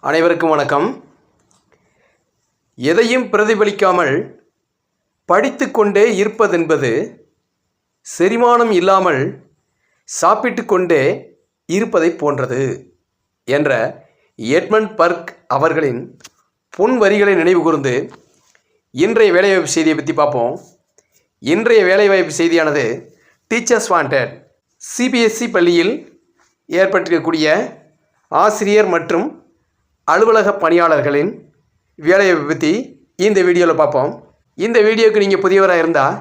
அனைவருக்கும் வணக்கம். எதையும் பிரதிபலிக்காமல் படித்து கொண்டே இருப்பதென்பது செரிமானம் இல்லாமல் சாப்பிட்டு கொண்டே இருப்பதைப் போன்றது என்ற எட்மண்ட் பர்க் அவர்களின் பொன் வரிகளை நினைவு கூர்ந்து இன்றைய வேலைவாய்ப்பு செய்தியை பற்றி பார்ப்போம். இன்றைய வேலைவாய்ப்பு செய்தியானது டீச்சர்ஸ் வாண்டட். சிபிஎஸ்சி பள்ளியில் ஏற்பட்டிருக்கக்கூடிய ஆசிரியர் மற்றும் அலுவலக பணியாளர்களின் வேலையை பற்றி இந்த வீடியோவில் பார்ப்போம். இந்த வீடியோவுக்கு நீங்கள் புதியவராக இருந்தால்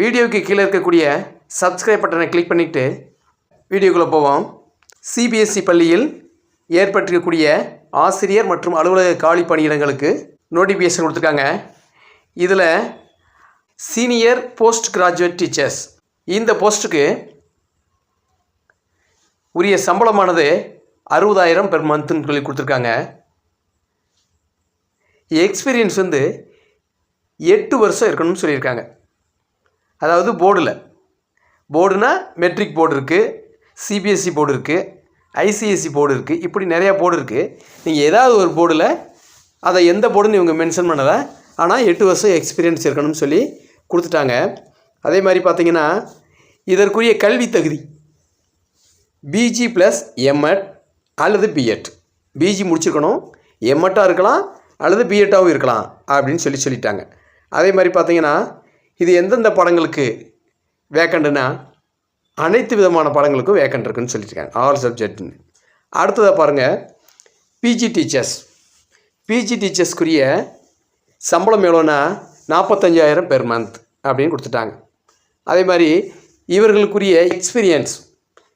வீடியோவுக்கு கீழே இருக்கக்கூடிய சப்ஸ்கிரைப் பட்டனை கிளிக் பண்ணிவிட்டு வீடியோக்குள்ளே போவோம். சிபிஎஸ்சி பள்ளியில் ஏற்பட்டிருக்கக்கூடிய ஆசிரியர் மற்றும் அலுவலக காலி பணியிடங்களுக்கு நோட்டிஃபிகேஷன் கொடுத்துருக்காங்க. இதில் சீனியர் போஸ்ட் கிராஜுவேட் டீச்சர்ஸ் இந்த போஸ்ட்டுக்கு உரிய சம்பளமானது அறுபதாயிரம் பெர் மந்த்துன்னு சொல்லி கொடுத்துருக்காங்க. எக்ஸ்பீரியன்ஸ் வந்து எட்டு வருஷம் இருக்கணும்னு சொல்லியிருக்காங்க. அதாவது போர்டில். போர்டுனா மெட்ரிக் போர்டு இருக்குது சிபிஎஸ்சி போர்டு இருக்குது ஐசிஎஸ்சி போர்டு இருக்குது இப்படி நிறையா போர்டு இருக்குது நீங்கள் ஏதாவது ஒரு போர்டில் அதை எந்த போர்டுன்னு இவங்க மென்ஷன் பண்ணலை ஆனால் எட்டு வருஷம் எக்ஸ்பீரியன்ஸ் இருக்கணும்னு சொல்லி கொடுத்துட்டாங்க. அதே மாதிரி பார்த்தீங்கன்னா இதற்குரிய கல்வி தகுதி பிஜி ப்ளஸ் எம்எட் அல்லது பிஎட் பிஜி முடிச்சிருக்கணும் எம்எட்டாக இருக்கலாம் அல்லது பிஎட்டாகவும் இருக்கலாம் அப்படின்னு சொல்லி சொல்லிட்டாங்க. அதே மாதிரி பார்த்தீங்கன்னா இது எந்தெந்த படங்களுக்கு வேக்கண்டுன்னா அனைத்து விதமான படங்களுக்கும் வேக்கண்ட் இருக்குன்னு சொல்லியிருக்காங்க ஆல் சப்ஜெக்ட்னு அடுத்ததாக பாருங்கள் பிஜி டீச்சர்ஸ் பிஜி டீச்சர்ஸ்க்குரிய சம்பளம் எவ்வளோன்னா நாற்பத்தஞ்சாயிரம் பெர் மந்த் அப்படின்னு கொடுத்துட்டாங்க. அதே மாதிரி இவர்களுக்குரிய எக்ஸ்பீரியன்ஸ்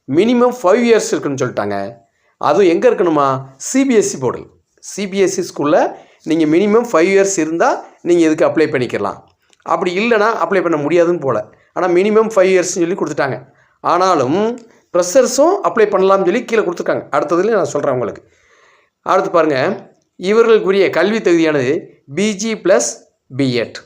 மினிமம் ஃபைவ் இயர்ஸ் இருக்குன்னு சொல்லிட்டாங்க. அதுவும் எங்கே இருக்கணுமா? சிபிஎஸ்சி போர்டில் சிபிஎஸ்சி ஸ்கூலில் நீங்கள் மினிமம் ஃபைவ் இயர்ஸ் இருந்தால் நீங்கள் இதுக்கு அப்ளை பண்ணிக்கலாம். அப்படி இல்லைனா அப்ளை பண்ண முடியாதுன்னு போல். ஆனால் மினிமம் ஃபைவ் இயர்ஸ்னு சொல்லி கொடுத்துட்டாங்க. ஆனாலும் ப்ரெஷர்ஸும் அப்ளை பண்ணலாம்னு சொல்லி கீழே கொடுத்துருக்காங்க. அடுத்ததுலேயும் நான் சொல்கிறேன் உங்களுக்கு. அடுத்து பாருங்கள் இவர்களுக்குரிய கல்வி தகுதியானது பிஜி ப்ளஸ் பிஎட்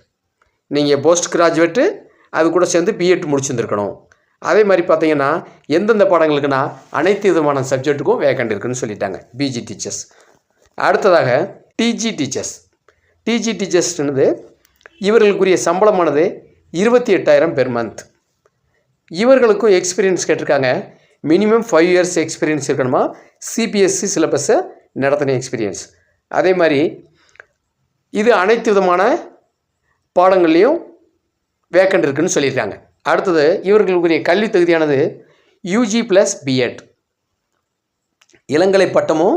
நீங்கள் போஸ்ட் கிராஜுவேட்டு அது கூட சேர்ந்து பிஎட் முடிச்சிருந்துருக்கணும். அதே மாதிரி பார்த்தீங்கன்னா எந்தெந்த பாடங்களுக்குன்னா அனைத்து விதமான சப்ஜெக்ட்டுக்கும் வேக்கண்ட் இருக்குன்னு சொல்லிட்டாங்க பிஜி டீச்சர்ஸ் அடுத்ததாக டிஜி டீச்சர்ஸ் டிஜி டீச்சர்ஸ்னது இவர்களுக்குரிய சம்பளமானது இருபத்தி எட்டாயிரம் பெர் மந்த் இவர்களுக்கும் எக்ஸ்பீரியன்ஸ் கேட்டிருக்காங்க. மினிமம் ஃபைவ் இயர்ஸ் எக்ஸ்பீரியன்ஸ் இருக்கணுமா? சிபிஎஸ்சி சிலபஸை நடத்தின எக்ஸ்பீரியன்ஸ் அதே மாதிரி இது அனைத்து விதமான பாடங்கள்லேயும் வேக்கண்ட் இருக்குன்னு சொல்லியிருக்காங்க. அடுத்தது இவர்களுக்குரிய கல்வி தகுதியானது யூஜி ப்ளஸ் பிஎட் இளங்கலை பட்டமும்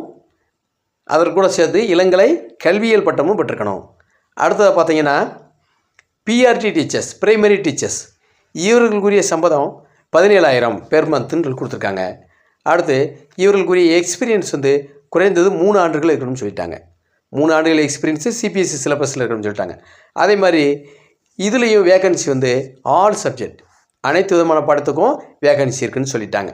அதற்கு கூட சேர்த்து இளங்கலை கல்வியியல் பட்டமும் பெற்றிருக்கணும். அடுத்தது பார்த்தீங்கன்னா பிஆர்டி டீச்சர்ஸ் பிரைமரி டீச்சர்ஸ் இவர்களுக்குரிய சம்பளம் பதினேழாயிரம் பெர் மந்த்துன்னு கொடுத்துருக்காங்க. அடுத்து இவர்களுக்குரிய எக்ஸ்பீரியன்ஸ் வந்து குறைந்தது மூணு ஆண்டுகள் இருக்கணும்னு சொல்லிட்டாங்க. மூணு ஆண்டுகள் எக்ஸ்பீரியன்ஸு சிபிஎஸ்சி சிலபஸில் இருக்கணும்னு சொல்லிட்டாங்க. அதே மாதிரி இதுலேயும் வேகன்சி வந்து ஆல் சப்ஜெக்ட் அனைத்து விதமான பாடத்துக்கும் வேகன்சி இருக்குன்னு சொல்லிட்டாங்க.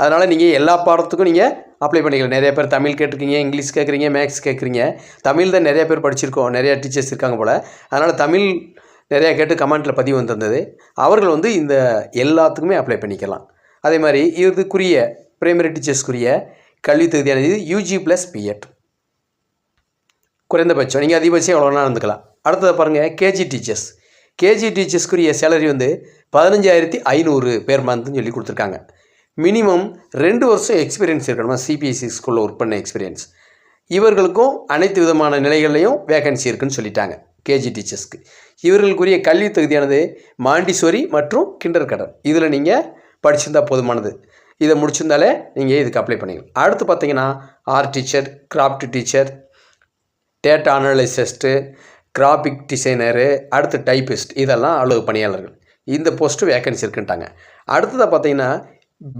அதனால் நீங்கள் எல்லா பாடத்துக்கும் நீங்கள் அப்ளை பண்ணிக்கலாம். நிறைய பேர் தமிழ் கேட்டிருக்கீங்க இங்கிலீஷ் கேட்குறீங்க மேக்ஸ் கேட்குறீங்க. தமிழ் தான் நிறைய பேர் படிச்சிருக்கோம். நிறையா டீச்சர்ஸ் இருக்காங்க போல். அதனால் தமிழ் நிறையா கேட்டு கமெண்ட்டில் பதிவு வந்திருந்தது. அவர்கள் வந்து இந்த எல்லாத்துக்குமே அப்ளை பண்ணிக்கலாம். அதே மாதிரி இதுக்குரிய பிரைமரி டீச்சர்ஸ்க்குரிய கல்வி தகுதியானது யூஜி ப்ளஸ் பிஎட் குறைந்தபட்சம் நீங்கள் அதிகபட்சம் எவ்வளோனா இருந்துக்கலாம். அடுத்தது பாருங்கள் கேஜி டீச்சர்ஸ் கேஜி டீச்சர்ஸ்க்குரிய சேலரி வந்து பதினஞ்சாயிரத்தி ஐநூறு பேர் மந்த்னு சொல்லி கொடுத்துருக்காங்க. மினிமம் ரெண்டு வருஷம் எக்ஸ்பீரியன்ஸ் இருக்கணுமா? சிபிஎஸ்சி ஸ்கூலில் ஒர்க் பண்ண எக்ஸ்பீரியன்ஸ் இவர்களுக்கும் அனைத்து விதமான நிலைகள்லையும் வேகன்சி இருக்குன்னு சொல்லிட்டாங்க கேஜி டீச்சர்ஸ்க்கு இவர்களுக்குரிய கல்வி தகுதியானது மாண்டிசோரி மற்றும் கிண்டர் கடர் இதில் நீங்கள் படிச்சிருந்தா போதுமானது. இதை முடிச்சிருந்தாலே நீங்கள் இதுக்கு அப்ளை பண்ணிக்கலாம். அடுத்து பார்த்தீங்கன்னா art teacher craft teacher data analyst graphic designer அடுத்து டைப்பிஸ்ட் இதெல்லாம் அலுவலக பணியாளர்கள். இந்த போஸ்ட்டு வேகன்சி இருக்குன்ட்டாங்க. அடுத்ததாக பார்த்தீங்கன்னா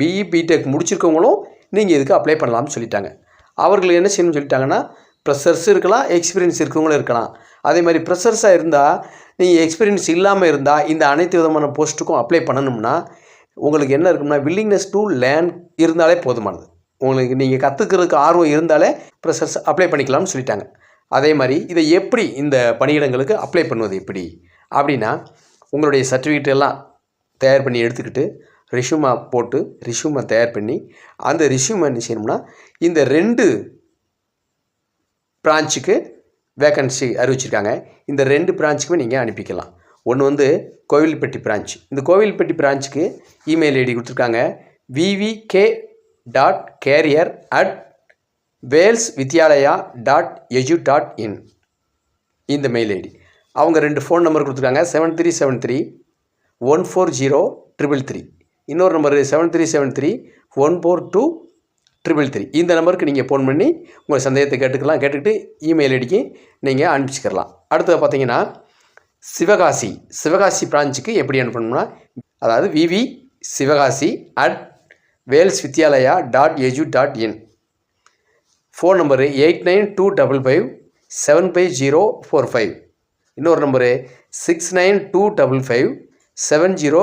பிஇ பிடெக் முடிச்சிருக்கவங்களும் நீங்கள் இதுக்கு அப்ளை பண்ணலாம்னு சொல்லிட்டாங்க. அவர்கள் என்ன செய்யணும்னு சொல்லிட்டாங்கன்னா ப்ரெஷர்ஸ் இருக்கலாம் எக்ஸ்பீரியன்ஸ் இருக்கவங்களும் இருக்கலாம். அதே மாதிரி ப்ரெஷர்ஸாக இருந்தால் நீங்கள் எக்ஸ்பீரியன்ஸ் இல்லாமல் இருந்தால் இந்த அனைத்து விதமான போஸ்ட்டுக்கும் அப்ளை பண்ணணும்னா உங்களுக்கு என்ன இருக்கும்னா வில்லிங்னஸ் டு லேர்ன் இருந்தாலே போதுமானது. உங்களுக்கு நீங்கள் கற்றுக்கிறதுக்கு ஆர்வம் இருந்தாலே ப்ரெஷர்ஸ் அப்ளை பண்ணிக்கலாம்னு சொல்லிட்டாங்க. அதே மாதிரி இதை எப்படி இந்த பணியிடங்களுக்கு அப்ளை பண்ணுவது எப்படி? அப்படின்னா உங்களுடைய சர்டிஃபிகேட் எல்லாம் தயார் பண்ணி எடுத்துக்கிட்டு ரிஷ்யூமா போட்டு ரிஷ்யூமை தயார் பண்ணி அந்த ரிஷ்யூமை என்ன செய்யணும்னா இந்த ரெண்டு பிரான்ச்சுக்கு வேக்கன்சி அறிவிச்சிருக்காங்க. இந்த ரெண்டு பிரான்ச்சுக்குமே நீங்கள் அனுப்பிக்கலாம். ஒன்று வந்து கோவில்பட்டி பிரான்ச் இந்த கோவில்பட்டி பிரான்ச்சுக்கு இமெயில் ஐடி கொடுத்துருக்காங்க. VVK dot career at Vels Vidyalaya dot edu dot in இந்த மெயில் ஐடி அவங்க ரெண்டு ஃபோன் நம்பர் கொடுத்துருக்காங்க. Seven three seven three one four zero triple three இன்னொரு number seven three seven three one four two triple three இந்த நம்பருக்கு நீங்கள் phone பண்ணி உங்கள் சந்தேகத்தை கேட்டுக்கலாம். கேட்டுக்கிட்டு இமெயில் ஐடிக்கு நீங்கள் அனுப்பிச்சிக்கிறலாம் அடுத்தது பார்த்தீங்கன்னா சிவகாசி சிவகாசி பிரான்ச்சுக்கு எப்படி அனுப்பணும்னா அதாவது VV Sivakasi at Vels Vidyalaya dot edu dot in phone number eight nine two double five seven five zero four five. இன்னொரு number six nine two double five seven zero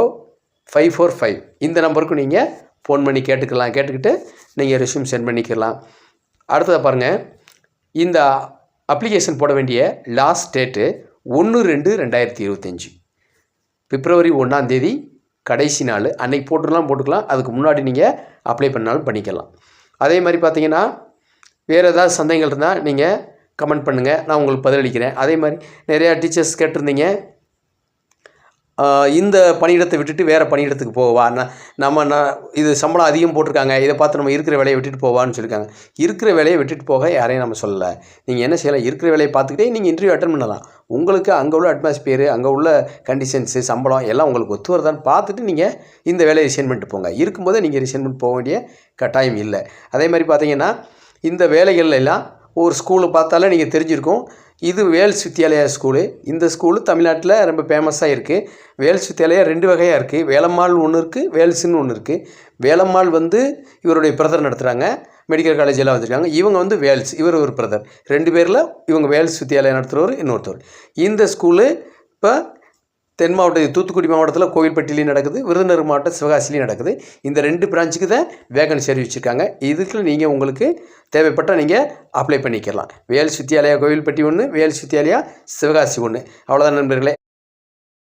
five four five. இந்த நம்பருக்கு நீங்கள் phone பண்ணி கேட்டுக்கலாம். கேட்டுக்கிட்டு நீங்கள் resume sent பண்ணிக்கலாம். அடுத்ததை பாருங்கள் இந்த அப்ளிகேஷன் போட வேண்டிய லாஸ்ட் டேட்டு ஒன்று ரெண்டு ரெண்டாயிரத்தி இருபத்தஞ்சி. பிப்ரவரி ஒன்றாந்தேதி கடைசி நாள். அன்னைக்கு போட்டுக்கலாம் போட்டுக்கலாம். அதுக்கு முன்னாடி நீங்கள் அப்ளை பண்ணாலும் பண்ணிக்கலாம். அதே மாதிரி பார்த்தீங்கன்னா வேறு ஏதாவது சந்தேகங்கள் இருந்தால் நீங்கள் கமெண்ட் பண்ணுங்கள் நான் உங்களுக்கு பதிலளிக்கிறேன் அதே மாதிரி நிறையா டீச்சர்ஸ் கேட்டிருந்தீங்க. இந்த பணியிடத்தை விட்டுட்டு வேறு பணியிடத்துக்கு போவா நம்ம நான் இது சம்பளம் அதிகம் போட்டிருக்காங்க. இதை பார்த்து நம்ம இருக்கிற வேலையை விட்டுட்டு போவான்னு சொல்லியிருக்காங்க இருக்கிற வேலையை விட்டுட்டு போக யாரையும் நம்ம சொல்லலை. நீங்கள் என்ன செய்யலாம்? இருக்கிற வேலையை பார்த்துக்கிட்டே நீங்கள் இன்டர்வியூ அட்டன் பண்ணலாம். உங்களுக்கு அங்கே உள்ள அட்மாஸ்பியர் அங்கே உள்ள கண்டிஷன்ஸு சம்பளம் எல்லாம் உங்களுக்கு ஒத்து வருதான்னு பார்த்துட்டு நீங்கள் இந்த வேலையை ரிசைன் பண்ணிட்டு போங்க. இருக்கும்போதே நீங்கள் ரிசைன் பண்ணிட்டு போக வேண்டிய கட்டாயம் இல்லை. அதே மாதிரி பார்த்தீங்கன்னா இந்த வேலைகள் எல்லாம் ஒரு ஸ்கூலை பார்த்தாலே நீங்கள் தெரிஞ்சிருக்கும். இது வேல்ஸ் வித்யாலயா ஸ்கூலு இந்த ஸ்கூலு தமிழ்நாட்டில் ரொம்ப ஃபேமஸாக இருக்குது வேல்ஸ் வித்யாலயா ரெண்டு வகையாக இருக்குது வேலம்மாள் ஒன்று இருக்குது வேல்ஸ்னு ஒன்று இருக்குது வேலம்மாள் வந்து இவருடைய பிரதர் நடத்துகிறாங்க மெடிக்கல் காலேஜ் எல்லாம் வச்சுருக்காங்க இவங்க வந்து வேல்ஸ் இவர் ஒரு பிரதர் ரெண்டு பேரில் இவங்க வேல்ஸ் வித்யாலயா நடத்துகிறவர் இன்னொருத்தவர் இந்த ஸ்கூலு இப்போ தென் மாவட்ட தூத்துக்குடி மாவட்டத்தில் கோவில்பட்டிலையும் நடக்குது விருதுநகர் மாவட்டம் சிவகாசிலையும் நடக்குது. இந்த ரெண்டு பிரான்ச்சுக்கு தான் வேகன்சி அறிவிச்சிருக்காங்க இதுக்கு நீங்கள் உங்களுக்கு தேவைப்பட்டால் நீங்கள் அப்ளை பண்ணிக்கலாம். வேல் சுத்தியாலயா கோவில்பட்டி ஒன்று வேல் சுத்தியாலயா சிவகாசி ஒன்று அவ்வளோதான் நண்பர்களே.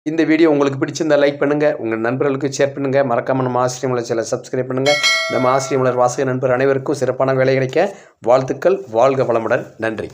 இந்த வீடியோ உங்களுக்கு பிடிச்சிருந்தா லைக் பண்ணுங்கள் உங்கள் நண்பர்களுக்கு ஷேர் பண்ணுங்கள் மறக்காமல் நம்ம ஆசிரியமலர் சில சப்ஸ்கிரைப் பண்ணுங்கள் நம்ம ஆசிரியமலர் வாசக நண்பர் அனைவருக்கும் சிறப்பான வேலை கிடைக்க வாழ்த்துக்கள். வாழ்க வளமுடன். நன்றி.